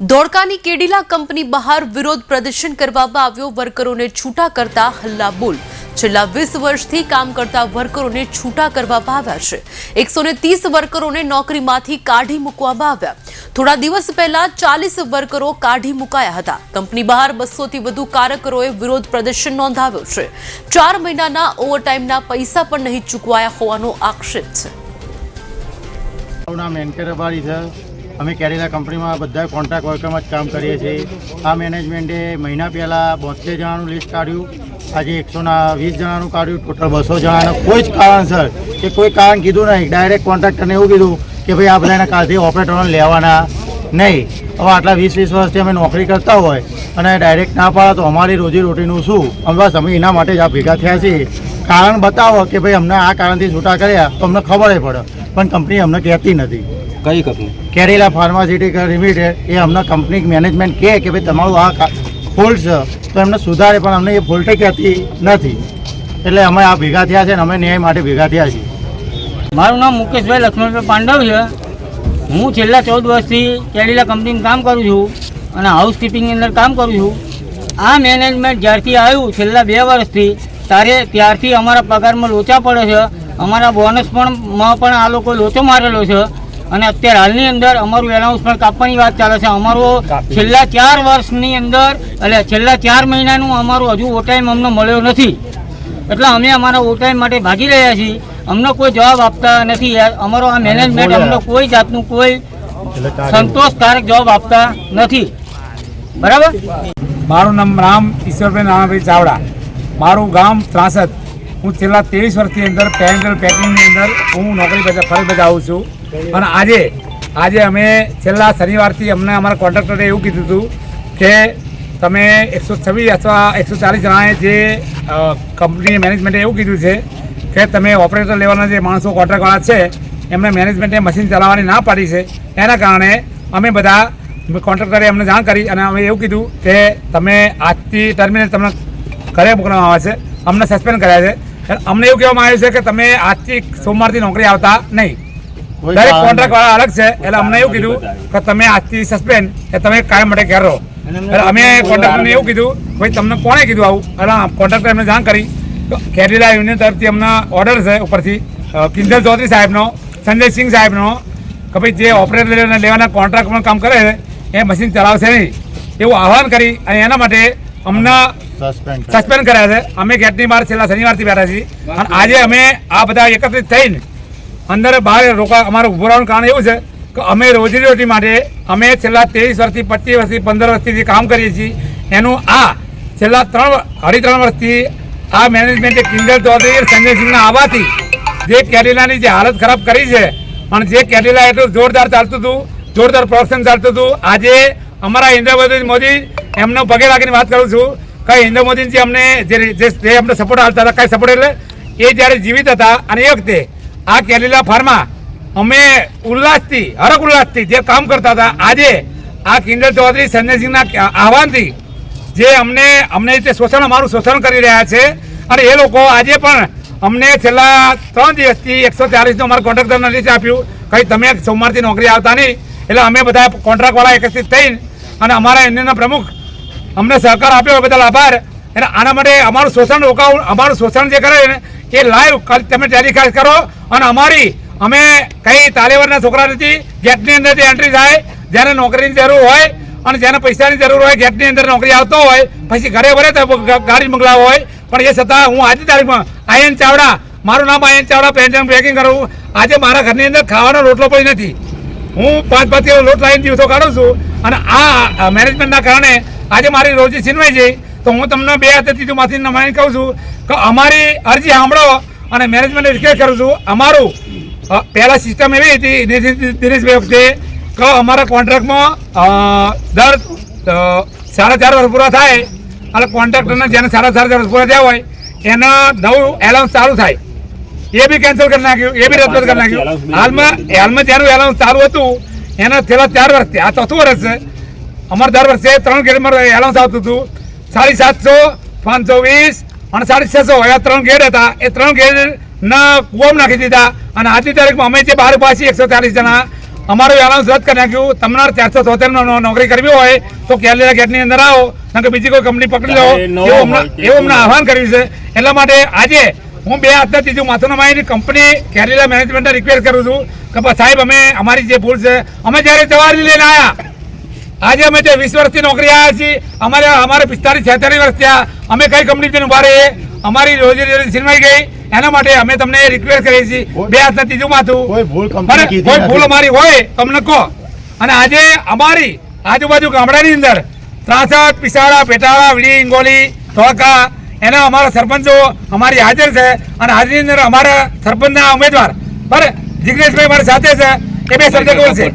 ધોળકાની Cadila company બહાર વિરોધ પ્રદર્શન કરવામાં આવ્યો. વર્કરોને છૂટા કરતા હલ્લા બોલ છેલ્લા વીસ વર્ષથી કામ કરતા વર્કરોને છૂટા કરવામાં આવ્યા છે. એકસો ત્રીસ વર્કરોને નોકરીમાંથી કાઢી મૂકવામાં આવ્યા. થોડા દિવસ પહેલા ચાલીસ વર્કરો કાઢી મુકાયા હતા. કંપની બહાર બસોથી વધુ કાર્યકરોએ વિરોધ પ્રદર્શન નોંધાવ્યો છે. ચાર મહિનાના ઓવરટાઈમના પૈસા પણ નહીં ચૂકવાયા હોવાનો આક્ષેપ છે. નામ રબારી છે. અમે કેરેલા કંપનીમાં બધા કોન્ટ્રાક્ટ વર્કરમાં જ કામ કરીએ છીએ. આ મેનેજમેન્ટે મહિના પહેલાં બોતેર જણાનું લિસ્ટ કાઢ્યું. આજે એકસોના વીસ જણાનું કાઢ્યું. ટોટલ બસો જણાનું કોઈ જ કારણસર કે કોઈ કારણ કીધું નહીં. ડાયરેક્ટ કોન્ટ્રાક્ટરને એવું કીધું કે ભાઈ આ બધાના કાલથી ઓપરેટરોને લેવાના નહીં. હવે આટલા વીસ વીસ વર્ષથી અમે નોકરી કરતા હોય અને ડાયરેક્ટ ના પાડો તો અમારી રોજી રોટીનું શું? અમે બસ અમે એના માટે જ આ ભેગા થયા છીએ. કારણ બતાવો કે ભાઈ અમને આ કારણથી છૂટા કર્યા તો અમને ખબર પડે. પણ કંપની અમને કહેતી નથી. કઈ કંપની કેરેલા ફાર્માસ્યુટિકલ લિમિટેડ એ અમને કંપની મેનેજમેન્ટ કહે કે ભાઈ તમારું આ ફોલ્ટ છે. તો એમને સુધારે પણ અમને એ ફોલ્ટ કહેતી નથી. એટલે અમે આ ભેગા થયા છે અને અમે ન્યાય માટે ભેગા થયા છીએ. મારું નામ મુકેશભાઈ લક્ષ્મણભાઈ પાંડવ છે. હું છેલ્લા ચૌદ વર્ષથી કેડીલા કંપનીમાં કામ કરું છું અને હાઉસકીપિંગની અંદર કામ કરું છું. આ મેનેજમેન્ટ જ્યારથી આવ્યું છેલ્લા બે વર્ષથી ત્યારે ત્યારથી અમારા પગારમાં લોચા પડે છે. અમારા બોનસ પણ માં પણ આ લોકો લોચો મારેલો છે. અને અત્યારે હાલની અંદર અમારું એલાઉન્સ પણ કાપવાની વાત ચાલે છે. અમારો છેલ્લા ચાર વર્ષની અંદર એટલે છેલ્લા ચાર મહિનાનું અમારું હજુ ઓટાઈમ અમને મળ્યો નથી. એટલે અમે અમારા ઓટાઈમ માટે ભાગી રહ્યા છીએ. અમને કોઈ જવાબ આપતા નથી. અમારો આ મેનેજમેન્ટ અમને કોઈ જાતનું કોઈ સંતોષકારક જવાબ આપતા નથી. બરાબર? મારું નામ રામ ઈશ્વરભાઈ નાનાભાઈ ચાવડા. મારું ગામ ત્રાસદ. હું છેલ્લા ત્રેવીસ વર્ષની અંદર પેન્ડલ પેકિંગની અંદર હું નોકરી બજા ફરજ બજાવું છું. અને આજે આજે અમે છેલ્લા શનિવારથી અમને અમારા કોન્ટ્રાક્ટરે એવું કીધું હતું કે તમે એકસો છવ્વીસ અથવા એકસો ચાલીસ જણાએ જે કંપની મેનેજમેન્ટે એવું કીધું છે કે તમે ઓપરેટર લેવાના જે માણસો કોન્ટ્રાક્ટવાળા છે, એમને મેનેજમેન્ટે મશીન ચલાવવાની ના પાડી છે. એના કારણે અમે બધા કોન્ટ્રાક્ટરે અમને જાણ કરી અને અમે એવું કીધું કે તમે આજથી ટર્મિનેટ તમને ઘરે મોકલવામાં આવે છે, અમને સસ્પેન્ડ કર્યા છે. અમને એવું કહેવામાં આવ્યું છે કે તમે આજથી સોમવારથી નોકરી આવતા નહીં. દરેક કોન્ટ્રાક્ટ વાળા અલગ છે. એટલે અમને એવું કીધું કે તમે આજથી સસ્પેન્ડ એ તમે કાયમ માટે ઘેર રહો. એટલે અમે કોન્ટ્રાક્ટરને એવું કીધું ભાઈ તમને કોણે કીધું આવું? એટલે કોન્ટ્રાક્ટર એમને જાણ કરી. કેરીલા યુનિયન તરફથી અમને ઓર્ડર છે ઉપરથી કિંજલ ચૌધરી સાહેબનો સંજયસિંહ સાહેબનો કે ભાઈ જે ઓપરેટર લેવાના કોન્ટ્રાક્ટમાં કામ કરે છે એ મશીન ચલાવશે નહીં. એવું આહવાન કરી અને એના માટે અમને સસ્પેન્ડ સસ્પેન્ડ કર્યા છે. અમે ગેટની બહાર છેલ્લા શનિવારથી બેઠા છીએ. અને આજે અમે આ બધા એકત્રિત થઈને અંદર બહાર રોકા અમારું ઊભો રહેવાનું કારણ એવું છે કે અમે રોજી રોટી માટે, અમે છેલ્લા ત્રેવીસ વર્ષથી, પચીસ વર્ષથી, પંદર વર્ષથી જે કામ કરીએ છીએ, એનું આ છેલ્લા ત્રણ અઢી ત્રણ વર્ષથી આ મેનેજમેન્ટે કિંજલ ચૌધરી સંજયસિંહના આવવાથી જે કેરેલાની જે હાલત ખરાબ કરી છે અને જે કેરેલા એટલું જોરદાર ચાલતું હતું, જોરદાર પ્રોડક્શન ચાલતું હતું. આજે અમારા ઇન્દ્ર મોદી એમનો પગે લાગીને વાત કરું છું કે ઇન્દ્ર મોદીજી અમને જે જે અમને સપોર્ટ આપતા હતા, કઈ સપોર્ટ એટલે, એ જ્યારે જીવિત હતા, અને એ વખતે આ કેલીલા ફાર્મા અમે ઉલ્લાસથી હરક ઉલ્લાસથી જે કામ કરતા હતા, આજે આ કિંજલ ચૌધરી સંજયસિંહના આહવાનથી જે અમને અમને રીતે શોષણ, અમારું શોષણ કરી રહ્યા છે, અને એ લોકો આજે પણ અમને છેલ્લા ત્રણ દિવસથી એકસો ચાલીસનું અમારે કોન્ટ્રાક્ટરને નથી આપ્યું, કંઈ તમે સોમવારથી નોકરી આવતા નહીં, એટલે અમે બધા કોન્ટ્રાક્ટવાળા એકત્રિત થઈને અને અમારા યુનિયનના પ્રમુખ અમને સહકાર આપ્યો બદલ આભાર. અને આના માટે અમારું શોષણ રોકાવું, અમારું શોષણ જે કરે ને, એ લાઈવ તમે ટેલિકાસ્ટ કરો અને અમારી, અમે કઈ તાલેવરના છોકરા નથી, ગેટની અંદરથી એન્ટ્રી થાય જેને નોકરીની જરૂર હોય અને જેને પૈસાની જરૂર હોય, ગેટની અંદર નોકરી આવતો હોય, પછી ઘરે ભરે તો ગાડી મંગલાવો હોય. પણ એ છતાં હું આજની તારીખમાં આયન ચાવડા, મારું નામ આયન ચાવડા પેન્શન પેકિંગ કરું. આજે મારા ઘરની અંદર ખાવાનો રોટલો પણ નથી. હું પાંચ પાંચ કિલો લોટ લાવીને દિવસો કાઢું છું. અને આ મેનેજમેન્ટના કારણે આજે મારી રોજી છીનવાઈ જઈ તો હું તમને બે હાથે ત્રીજું માંથી નમાઈને કહું છું કે અમારી અરજી સાંભળો. અને મેનેજમેન્ટને રિક્વેસ્ટ કરું છું અમારું પહેલાં સિસ્ટમ એવી હતી દિનેશ- દિનેશભાઈ વખતે કે અમારા કોન્ટ્રાક્ટમાં દર સાડા ચાર વર્ષ પૂરા થાય અને કોન્ટ્રાક્ટરને જેને સાડા સાડા વર્ષ પૂરા થયા હોય એના નવું એલાઉન્સ ચાલુ થાય. એ બી કેન્સલ કરી નાખ્યું એ બી રદ કરી નાખ્યું. હાલમાં હાલમાં જેનું એલાઉન્સ ચાલુ હતું એના છેલ્લા ચાર વર્ષથી આ ચોથું વર્ષ છે અમારે દર વર્ષે ત્રણ કિલોમીટર એલાઉન્સ આવતું હતું. સાડી સાતસો પાંચસો વીસ અને સાડી છસો એવા ત્રણ ગેડ હતા. એ ત્રણ ગેડ ના કુવામાં નાખી દીધા. અને આજની તારીખમાં અમે જે બહાર પાછી એકસો ચાલીસ જણા અમારું એનાઉન્સ રદ કરી નાખ્યું. તમારે ચારસો તોતેર નોકરી કરવી હોય તો કેલેરા ગેટની અંદર આવો. નકર બીજી કોઈ કંપની પકડી લો. એવું એવું અમને આહવાન કર્યું છે. એટલા માટે આજે હું બે હાથના ત્રીજું માથું નમાઈને કંપની કેરેલા મેનેજમેન્ટને રિક્વેસ્ટ કરું છું કે સાહેબ અમે અમારી જે ભૂલ છે અમે જ્યારે જવાબ લઈને આવ્યા આજે અમે તે વીસ વર્ષથી નોકરી આવ્યા છીએ અમારે અમારે પિસ્તાલીસ છેતાલીસ વર્ષ થયા. અમે કઈ કંપની ઊભા રહીએ? અમારી રોજી રોજી છીનવાઈ ગઈ. એના માટે અમે તમને રિક્વેસ્ટ કરીએ છીએ. બે હાથના ત્રીજું માથું. કોઈ ભૂલ. અમારી હોય તમને કહો અને આજે અમારી આજુબાજુ ગામડાની અંદર ત્રાસઠ પિસાળા પેટાળા વીડી ઇંગોલી ધોળકા એના અમારા સરપંચો અમારી હાજર છે. અને હાજરી અંદર અમારા સરપંચના ઉમેદવાર. બરાબર? જિગ્નેશભાઈ મારી સાથે છે. એ બે શબ્દ બોલશે.